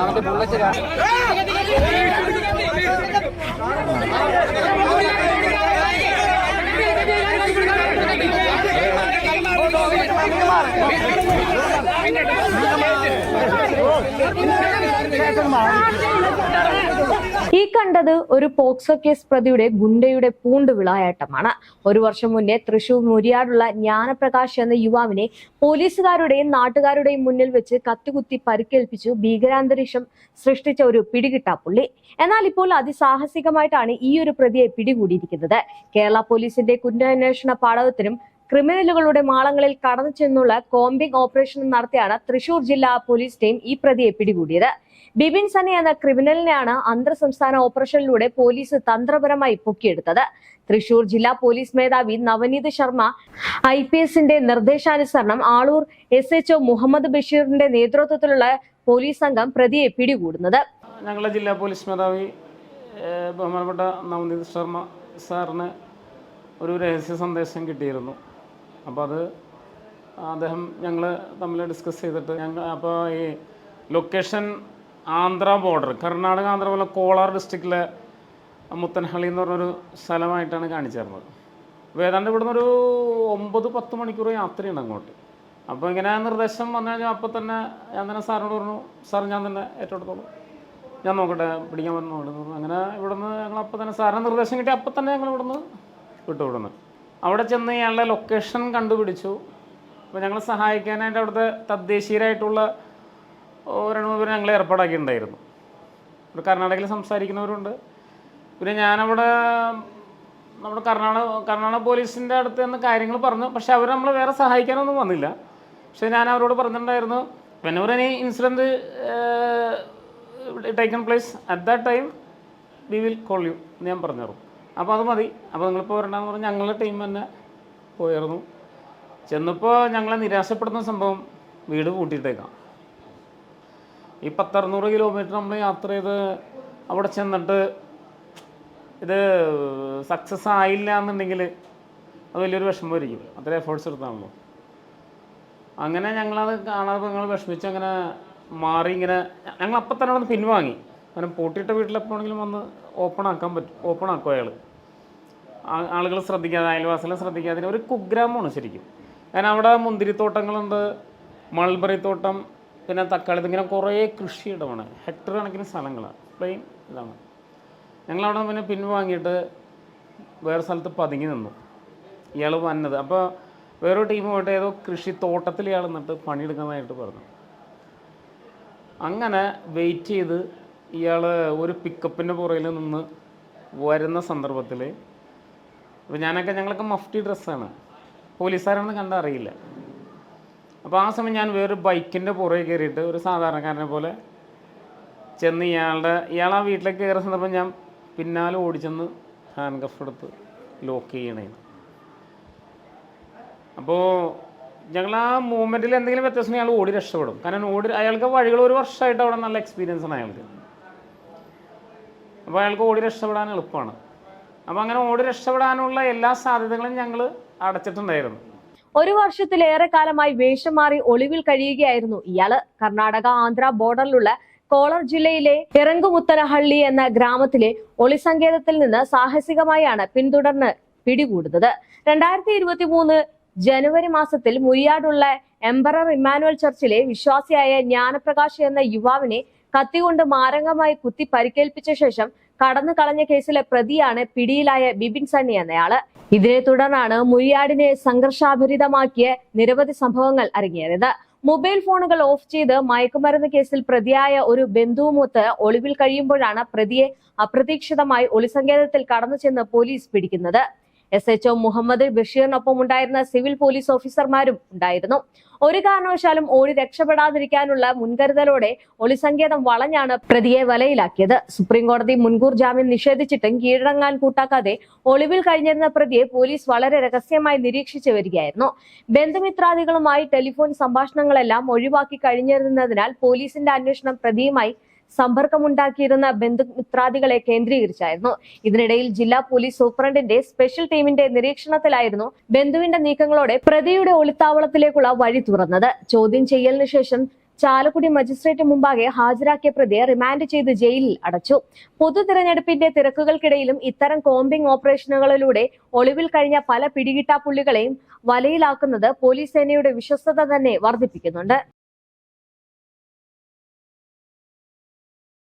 അവന്റെ ബുള്ളറ്റ് ഈ കണ്ടത് ഒരു പോക്സോ കേസ് പ്രതിയുടെ ഗുണ്ടയുടെ പൂണ്ട് വിളായാട്ടമാണ് ഒരു വർഷം മുന്നേ തൃശൂർ മുരിയാടുള്ള ജ്ഞാനപ്രകാശ് എന്ന യുവാവിനെ പോലീസുകാരുടെയും നാട്ടുകാരുടെയും മുന്നിൽ വെച്ച് കത്തികുത്തി പരിക്കേൽപ്പിച്ചു ഭീകരാന്തരീക്ഷം സൃഷ്ടിച്ച ഒരു പിടികിട്ടാപ്പുള്ളി എന്നാൽ ഇപ്പോൾ അതിസാഹസികമായിട്ടാണ് ഈ ഒരു പ്രതിയെ പിടികൂടിയിരിക്കുന്നത്. കേരള പോലീസിന്റെ കുറ്റാന്വേഷണ പാടവത്തിനും ക്രിമിനലുകളുടെ മാളങ്ങളിൽ കടന്നു ചെന്നുള്ള കോംബിംഗ് ഓപ്പറേഷൻ നടത്തിയാണ് തൃശൂർ ജില്ലാ പോലീസ് ടീം ഈ പ്രതിയെ പിടികൂടിയത്. ബിബിൻ സനി എന്ന ക്രിമിനലിനെയാണ് അന്തർ സംസ്ഥാന ഓപ്പറേഷനിലൂടെ പോലീസ് തന്ത്രപരമായി പൊക്കിയെടുത്തത്. തൃശൂർ ജില്ലാ പോലീസ് മേധാവി നവനീത് ശർമ്മ ഐ പി എസിന്റെ നിർദ്ദേശാനുസരണം ആളൂർ എസ് എച്ച് മുഹമ്മദ് ബഷീറിന്റെ നേതൃത്വത്തിലുള്ള പോലീസ് സംഘം പ്രതിയെ പിടികൂടുന്നത്. ഞങ്ങളുടെ ജില്ലാ പോലീസ് മേധാവി ബഹുമാനപ്പെട്ട നവനീത് ശർമ്മ സാറിന് ഒരു രഹസ്യ സന്ദേശം കിട്ടിയിരുന്നു. അപ്പോൾ അത് അദ്ദേഹം ഞങ്ങൾ തമ്മിൽ ഡിസ്കസ് ചെയ്തിട്ട് ഞങ്ങൾ അപ്പോൾ ഈ ലൊക്കേഷൻ ആന്ധ്ര ബോർഡർ കർണാടക ആന്ധ്ര പോലെ കോളാർ ഡിസ്ട്രിക്റ്റിലെ മുത്തൻഹള്ളി എന്ന് പറഞ്ഞൊരു സ്ഥലമായിട്ടാണ് കാണിച്ചു തരുന്നത് അപ്പോൾ ഏതാണ്ട് ഇവിടുന്ന് ഒരു ഒമ്പത് പത്ത് മണിക്കൂർ യാത്രയുണ്ട് അങ്ങോട്ട്. അപ്പോൾ ഇങ്ങനെ നിർദ്ദേശം വന്നു കഴിഞ്ഞാൽ അപ്പോൾ തന്നെ ഞാൻ തന്നെ സാറിനോട് പറഞ്ഞു സാർ ഞാൻ തന്നെ ഏറ്റെടുത്തോളൂ. ഞാൻ നോക്കട്ടെ പിടിക്കാൻ പറ്റുന്നു അങ്ങനെ ഇവിടുന്ന് ഞങ്ങൾ അപ്പോൾ തന്നെ സാറിന് നിർദ്ദേശം കിട്ടി അപ്പോൾ തന്നെ ഞങ്ങൾ ഇവിടുന്ന് വിട്ടു ഇവിടുന്ന് അവിടെ ചെന്ന് ഇയാളുടെ ലൊക്കേഷൻ കണ്ടുപിടിച്ചു. അപ്പോൾ ഞങ്ങൾ സഹായിക്കാനായിട്ട് അവിടുത്തെ തദ്ദേശീയരായിട്ടുള്ള രണ്ട് മൂന്ന് പേര് ഞങ്ങൾ ഏർപ്പാടാക്കിയിട്ടുണ്ടായിരുന്നു. ഇവിടെ കർണാടകയിൽ സംസാരിക്കുന്നവരുണ്ട്. പിന്നെ ഞാനവിടെ നമ്മുടെ കർണാടക കർണാടക പോലീസിന്റെ അടുത്ത് നിന്ന് കാര്യങ്ങൾ പറഞ്ഞു. പക്ഷെ അവർ നമ്മളെ വേറെ സഹായിക്കാനൊന്നും വന്നില്ല. പക്ഷേ ഞാൻ അവരോട് പറഞ്ഞിട്ടുണ്ടായിരുന്നു whenever any incident taken place at that time we will call you എന്ന് ഞാൻ പറഞ്ഞു അപ്പോൾ അത് മതി. അപ്പോൾ നിങ്ങളിപ്പോൾ വരണ്ടെന്ന് പറഞ്ഞാൽ ഞങ്ങളുടെ ടീം തന്നെ പോയിരുന്നു ചെന്നപ്പോൾ ഞങ്ങളെ നിരാശപ്പെടുന്ന സംഭവം വീട് പൂട്ടിയിട്ടേക്കാം. ഈ പത്തറുന്നൂറ് കിലോമീറ്റർ നമ്മൾ യാത്ര ചെയ്ത് അവിടെ ചെന്നിട്ട് ഇത് സക്സസ് ആയില്ല എന്നുണ്ടെങ്കിൽ അത് വലിയൊരു വിഷമമായിരിക്കും അത്ര എഫേർട്സ് എടുത്താണല്ലോ. അങ്ങനെ ഞങ്ങളത് കാണാതെ ഞങ്ങൾ വിഷമിച്ച് അങ്ങനെ മാറി ഇങ്ങനെ ഞങ്ങൾ അപ്പം തന്നെ അവിടെ പിൻവാങ്ങി. കാരണം പൂട്ടിയിട്ട വീട്ടിലെപ്പോഴെങ്കിലും വന്ന് ഓപ്പൺ ആക്കാൻ പറ്റും ഓപ്പൺ ആക്കും അയാൾ ആളുകൾ ശ്രദ്ധിക്കാതെ അയൽവാസികളെ ശ്രദ്ധിക്കാതെ ഒരു കുഗ്രാമമാണ് ശരിക്കും. കാരണം അവിടെ മുന്തിരിത്തോട്ടങ്ങളുണ്ട് മൾബറി തോട്ടം പിന്നെ തക്കാളി ഇങ്ങനെ കുറേ കൃഷിയിടമാണ്. ഹെക്ടർ കണക്കിന് സ്ഥലങ്ങളാണ് പ്ലെയിൻ ഇതാണ്. ഞങ്ങളവിടെ പിന്നെ പിൻവാങ്ങിയിട്ട് വേറെ സ്ഥലത്ത് പതുങ്ങി നിന്നു. ഇയാൾ വന്നത്. അപ്പോൾ വേറൊരു പോയിട്ട് ഏതോ കൃഷി തോട്ടത്തിൽ ഇയാൾ നിന്നിട്ട് പണിയെടുക്കുന്നതായിട്ട് പറഞ്ഞു. അങ്ങനെ വെയിറ്റ് ചെയ്ത് ഇയാൾ ഒരു പിക്കപ്പിന്റെ പുറകിൽ നിന്ന് വരുന്ന സന്ദർഭത്തിൽ അപ്പോൾ ഞാനൊക്കെ ഞങ്ങളൊക്കെ മഫ്റ്റി ഡ്രസ്സാണ് പോലീസുകാരാണെന്ന് കണ്ടാൽ അറിയില്ല. അപ്പോൾ ആ സമയം ഞാൻ വേറൊരു ബൈക്കിന്റെ പുറകെ കയറിയിട്ട് ഒരു സാധാരണക്കാരനെ പോലെ ചെന്ന് ഇയാളുടെ ഇയാൾ ആ വീട്ടിലേക്ക് കയറുന്ന സന്ദർഭം ഞാൻ പിന്നാലെ ഓടിച്ചെന്ന് ഹാൻഡ് കഫ് എടുത്ത് ലോക്ക് ചെയ്യണേ. അപ്പോൾ ഞങ്ങൾ ആ മൂവ്മെന്റിൽ എന്തെങ്കിലും വ്യത്യാസം അയാൾ ഓടി രക്ഷപ്പെടും. കാരണം ഓടി അയാൾക്ക് വഴികൾ ഒരു വർഷമായിട്ട് അവിടെ നല്ല എക്സ്പീരിയൻസ് ആണ് അയാൾക്ക്. അപ്പോൾ അയാൾക്ക് ഓടി രക്ഷപ്പെടാൻ എളുപ്പമാണ്. അപ്പോൾ അങ്ങനെ ഓടി രക്ഷപ്പെടാനുള്ള എല്ലാ സാധ്യതകളും ഞങ്ങൾ അടച്ചിട്ടുണ്ടായിരുന്നു. ഒരു വർഷത്തിലേറെ കാലമായി വേഷം മാറി ഒളിവിൽ കഴിയുകയായിരുന്നു ഇയാൾ. കർണാടക ആന്ധ്ര ബോർഡറിലുള്ള കോളർ ജില്ലയിലെ ഇറങ്കുമുത്തനഹള്ളി എന്ന ഗ്രാമത്തിലെ ഒളിസങ്കേതത്തിൽ നിന്ന് സാഹസികമായാണ് പിന്തുടർന്ന് പിടികൂടുന്നത്. രണ്ടായിരത്തി ഇരുപത്തി മൂന്ന് ജനുവരി മാസത്തിൽ മുരിയാടുള്ള എംബറർ ഇമ്മാനുവൽ ചർച്ചിലെ വിശ്വാസിയായ ജ്ഞാനപ്രകാശ് എന്ന യുവാവിനെ കത്തികൊണ്ട് മാരകമായി കുത്തി പരിക്കേൽപ്പിച്ച ശേഷം കടന്നു കളഞ്ഞ കേസിലെ പ്രതിയാണ് പിടിയിലായ ബിബിൻ സണ്ണി എന്നയാൾ. ഇതിനെ തുടർന്നാണ് മുരിയാടിനെ സംഘർഷാഭരിതമാക്കിയ നിരവധി സംഭവങ്ങൾ അരങ്ങേറിയത്. മൊബൈൽ ഫോണുകൾ ഓഫ് ചെയ്ത് മയക്കുമരുന്ന് കേസിൽ പ്രതിയായ ഒരു ബന്ധുവുമൊത്ത് ഒളിവിൽ കഴിയുമ്പോഴാണ് പ്രതിയെ അപ്രതീക്ഷിതമായി ഒളിസങ്കേതത്തിൽ കടന്നു ചെന്ന് പോലീസ് പിടിക്കുന്നത്. എസ് എച്ച്ഒ മുഹമ്മദ് ബഷീറിനൊപ്പം ഉണ്ടായിരുന്ന സിവിൽ പോലീസ് ഓഫീസർമാരും ഉണ്ടായിരുന്നു. ഒരു കാരണവശാലും ഓടി രക്ഷപ്പെടാതിരിക്കാനുള്ള മുൻകരുതലോടെ ഒളിസങ്കേതം വളഞ്ഞാണ് പ്രതിയെ വലയിലാക്കിയത്. സുപ്രീം കോടതി മുൻകൂർ ജാമ്യം നിഷേധിച്ചിട്ടും കീഴടങ്ങാൻ കൂട്ടാക്കാതെ ഒളിവിൽ കഴിഞ്ഞിരുന്ന പ്രതിയെ പോലീസ് വളരെ രഹസ്യമായി നിരീക്ഷിച്ചു വരികയായിരുന്നു. ബന്ധുമിത്രാദികളുമായി ടെലിഫോൺ സംഭാഷണങ്ങളെല്ലാം ഒഴിവാക്കി കഴിഞ്ഞിരുന്നതിനാൽ പോലീസിന്റെ അന്വേഷണം പ്രതിയുമായി സമ്പർക്കമുണ്ടാക്കിയിരുന്ന ബന്ധുമിത്രാദികളെ കേന്ദ്രീകരിച്ചായിരുന്നു. ഇതിനിടയിൽ ജില്ലാ പോലീസ് സൂപ്രണ്ടിന്റെ സ്പെഷ്യൽ ടീമിന്റെ നിരീക്ഷണത്തിലായിരുന്നു ബന്ധുവിന്റെ നീക്കങ്ങളോടെ പ്രതിയുടെ ഒളിത്താവളത്തിലേക്കുള്ള വഴി തുറന്നത്. ചോദ്യം ചെയ്യലിനു ശേഷം ചാലക്കുടി മജിസ്ട്രേറ്റ് മുമ്പാകെ ഹാജരാക്കിയ പ്രതിയെ റിമാൻഡ് ചെയ്ത് ജയിലിൽ അടച്ചു. പൊതു തിരഞ്ഞെടുപ്പിന്റെ തിരക്കുകൾക്കിടയിലും ഇത്തരം കോമ്പിംഗ് ഓപ്പറേഷനുകളിലൂടെ ഒളിവിൽ കഴിഞ്ഞ പല പിടികിട്ടാപ്പുള്ളികളെയും വലയിലാക്കുന്നത് പോലീസ് സേനയുടെ വിശ്വസ്തത തന്നെ വർദ്ധിപ്പിക്കുന്നുണ്ട്.